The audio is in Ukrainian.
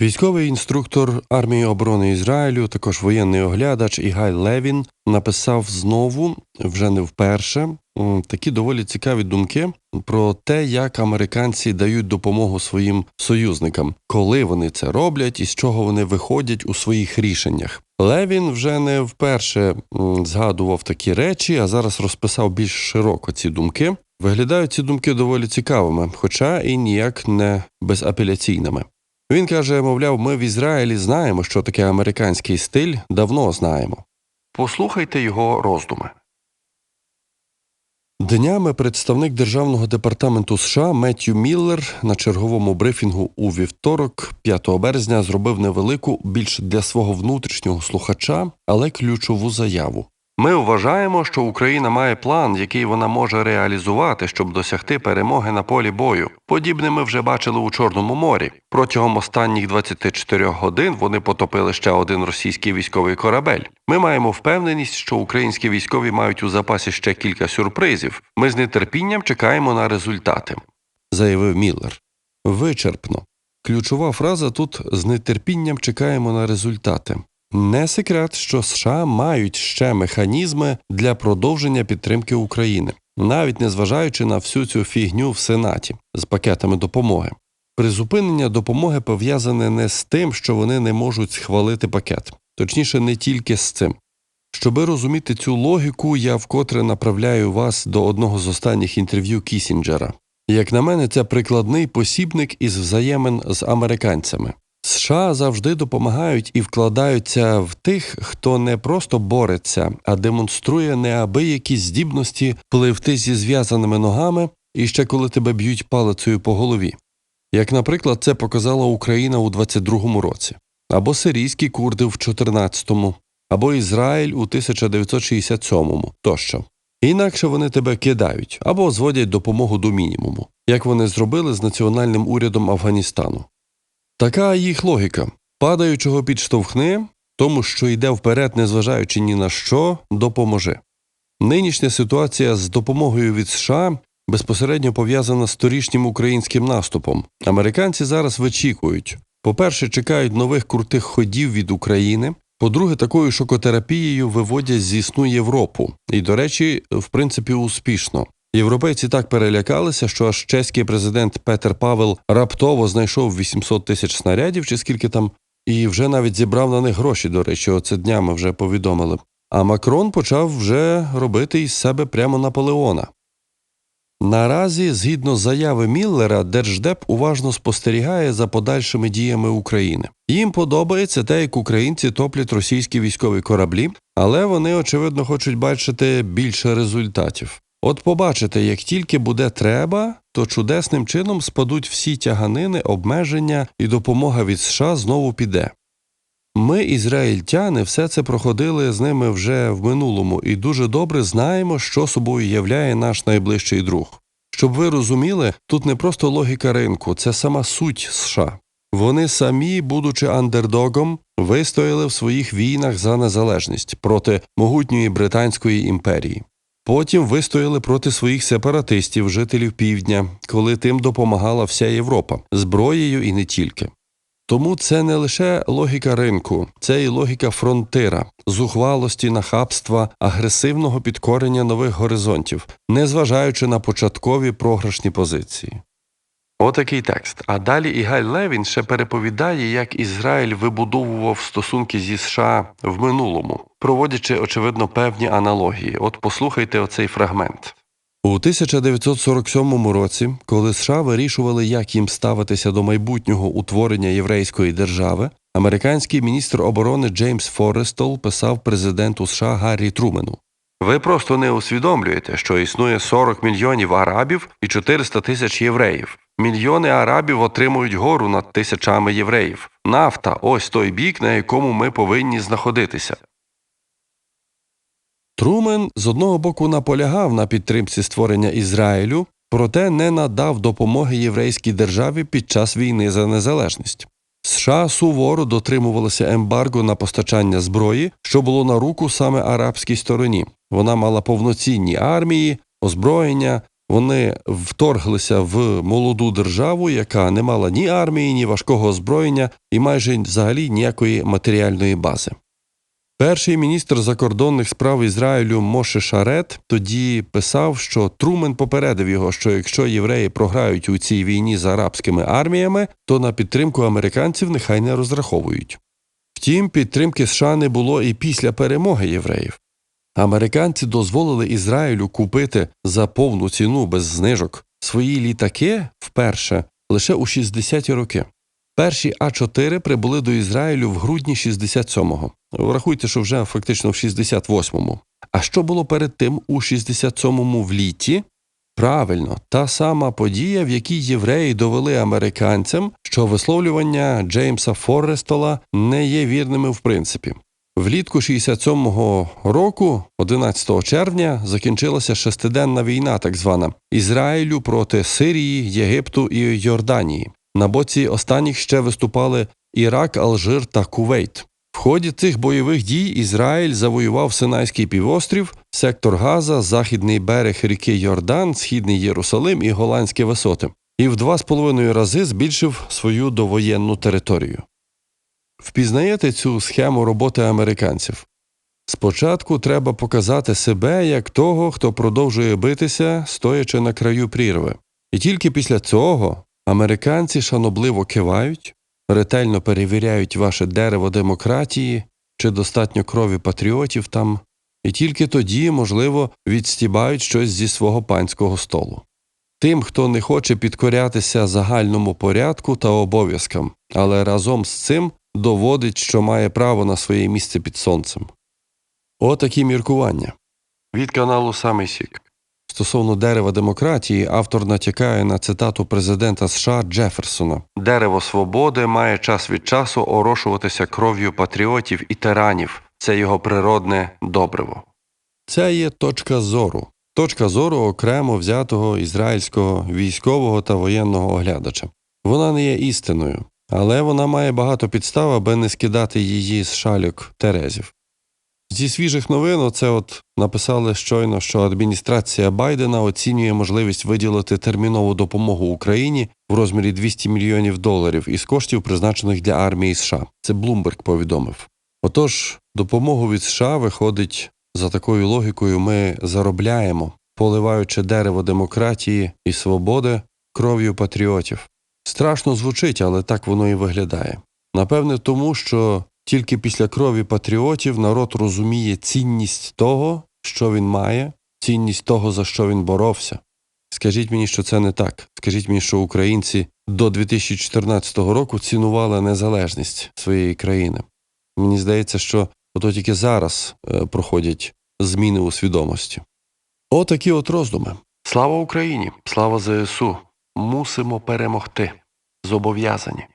Військовий інструктор армії оборони Ізраїлю, також воєнний оглядач Ігай Левін написав знову, вже не вперше, такі доволі цікаві думки про те, як американці дають допомогу своїм союзникам, коли вони це роблять і з чого вони виходять у своїх рішеннях. Левін вже не вперше згадував такі речі, а зараз розписав більш широко ці думки. Виглядають ці думки доволі цікавими, хоча і ніяк не безапеляційними. Він каже, мовляв, ми в Ізраїлі знаємо, що таке американський стиль, давно знаємо. Послухайте його роздуми. Днями представник Державного департаменту США Меттью Міллер на черговому брифінгу у вівторок, 5 березня, зробив невелику, більш для свого внутрішнього слухача, але ключову заяву. Ми вважаємо, що Україна має план, який вона може реалізувати, щоб досягти перемоги на полі бою. Подібне ми вже бачили у Чорному морі. Протягом останніх 24 годин вони потопили ще один російський військовий корабель. Ми маємо впевненість, що українські військові мають у запасі ще кілька сюрпризів. Ми з нетерпінням чекаємо на результати, заявив Міллер. Вичерпно. Ключова фраза тут з нетерпінням чекаємо на результати. Не секрет, що США мають ще механізми для продовження підтримки України, навіть незважаючи на всю цю фігню в Сенаті з пакетами допомоги. Призупинення допомоги пов'язане не з тим, що вони не можуть схвалити пакет, точніше, не тільки з цим. Щоби розуміти цю логіку, я вкотре направляю вас до одного з останніх інтерв'ю Кісінджера. Як на мене, це прикладний посібник із взаємин з американцями. США завжди допомагають і вкладаються в тих, хто не просто бореться, а демонструє неабиякі здібності пливти зі зв'язаними ногами і ще коли тебе б'ють палицею по голові. Як, наприклад, це показала Україна у 22-му році, або сирійські курди в 14-му, або Ізраїль у 1967-му тощо. Інакше вони тебе кидають або зводять допомогу до мінімуму, як вони зробили з національним урядом Афганістану. Така їх логіка. Падаючого підштовхни, тому що йде вперед, незважаючи ні на що, допоможи. Нинішня ситуація з допомогою від США безпосередньо пов'язана з торішнім українським наступом. Американці зараз вичікують. По-перше, чекають нових крутих ходів від України. По-друге, такою шокотерапією виводять зі сну Європу. І, до речі, в принципі, успішно. Європейці так перелякалися, що аж чеський президент Петер Павел раптово знайшов 800 тисяч снарядів, чи скільки там, і вже навіть зібрав на них гроші. До речі, оце днями вже повідомили. А Макрон почав вже робити із себе прямо Наполеона. Наразі, згідно заяви Міллера, Держдеп уважно спостерігає за подальшими діями України. Їм подобається те, як українці топлять російські військові кораблі, але вони, очевидно, хочуть бачити більше результатів. От побачите, як тільки буде треба, то чудесним чином спадуть всі тяганини, обмеження і допомога від США знову піде. Ми, ізраїльтяни, все це проходили з ними вже в минулому і дуже добре знаємо, що собою являє наш найближчий друг. Щоб ви розуміли, тут не просто логіка ринку, це сама суть США. Вони самі, будучи андердогом, вистояли в своїх війнах за незалежність проти могутньої Британської імперії. Потім вистояли проти своїх сепаратистів, жителів півдня, коли тим допомагала вся Європа зброєю і не тільки. Тому це не лише логіка ринку, це і логіка фронтира, зухвалості, нахабства, агресивного підкорення нових горизонтів, незважаючи на початкові програшні позиції. Отакий текст. А далі Ігаль Левін ще переповідає, як Ізраїль вибудовував стосунки зі США в минулому, проводячи, очевидно, певні аналогії. От послухайте оцей фрагмент. У 1947 році, коли США вирішували, як їм ставитися до майбутнього утворення єврейської держави, американський міністр оборони Джеймс Форестол писав президенту США Гаррі Трумену. Ви просто не усвідомлюєте, що існує 40 мільйонів арабів і 400 тисяч євреїв. Мільйони арабів отримують гору над тисячами євреїв. Нафта ось той бік, на якому ми повинні знаходитися. Трумен з одного боку наполягав на підтримці створення Ізраїлю, проте не надав допомоги єврейській державі під час війни за незалежність. США суворо дотримувалися ембарго на постачання зброї, що було на руку саме арабській стороні. Вона мала повноцінні армії, озброєння, Вони вторглися в молоду державу, яка не мала ні армії, ні важкого озброєння і майже взагалі ніякої матеріальної бази. Перший міністр закордонних справ Ізраїлю Моше Шарет тоді писав, що Трумен попередив його, що якщо євреї програють у цій війні з арабськими арміями, то на підтримку американців нехай не розраховують. Втім, підтримки США не було і після перемоги євреїв. Американці дозволили Ізраїлю купити за повну ціну без знижок свої літаки вперше лише у 60-ті роки. Перші А4 прибули до Ізраїлю в грудні 67-го. Врахуйте, що вже фактично в 68-му. А що було перед тим у 67-му в літі? Правильно, та сама подія, в якій євреї довели американцям, що висловлювання Джеймса Форрестола не є вірними в принципі. Влітку 67-го року, 11 червня, закінчилася шестиденна війна, так звана Ізраїлю проти Сирії, Єгипту і Йорданії. На боці останніх ще виступали Ірак, Алжир та Кувейт. В ході цих бойових дій Ізраїль завоював Синайський півострів, сектор Газа, західний берег ріки Йордан, східний Єрусалим і Голландські висоти, і в два з половиною рази збільшив свою довоєнну територію. Впізнаєте цю схему роботи американців? Спочатку треба показати себе як того, хто продовжує битися, стоячи на краю прірви. І тільки після цього американці шанобливо кивають, ретельно перевіряють ваше дерево демократії, чи достатньо крові патріотів там, і тільки тоді, можливо, відстібають щось зі свого панського столу. Тим, хто не хоче підкорятися загальному порядку та обов'язкам, але разом з цим доводить, що має право на своє місце під сонцем. Отакі міркування. Від каналу Самий Сік. Стосовно дерева демократії, автор натякає на цитату президента США Джеферсона: Дерево свободи має час від часу орошуватися кров'ю патріотів і тиранів. Це його природне добриво. Це є точка зору. Точка зору окремо взятого ізраїльського військового та воєнного оглядача. Вона не є істиною, але вона має багато підстав, аби не скидати її з шальок Терезів. Зі свіжих новин оце от написали щойно, що адміністрація Байдена оцінює можливість виділити термінову допомогу Україні в розмірі 200 мільйонів доларів із коштів, призначених для армії США. Це Блумберг повідомив. Отож, допомогу від США виходить за такою логікою, ми заробляємо, поливаючи дерево демократії і свободи кров'ю патріотів. Страшно звучить, але так воно і виглядає. Напевне, тому що тільки після крові патріотів народ розуміє цінність того, що він має, цінність того, за що він боровся. Скажіть мені, що це не так. Скажіть мені, що українці до 2014 року цінували незалежність своєї країни. Мені здається, що ото тільки зараз е, проходять зміни у свідомості. Отакі от роздуми. Слава Україні! Слава ЗСУ! Мусимо перемогти. Зобов'язані.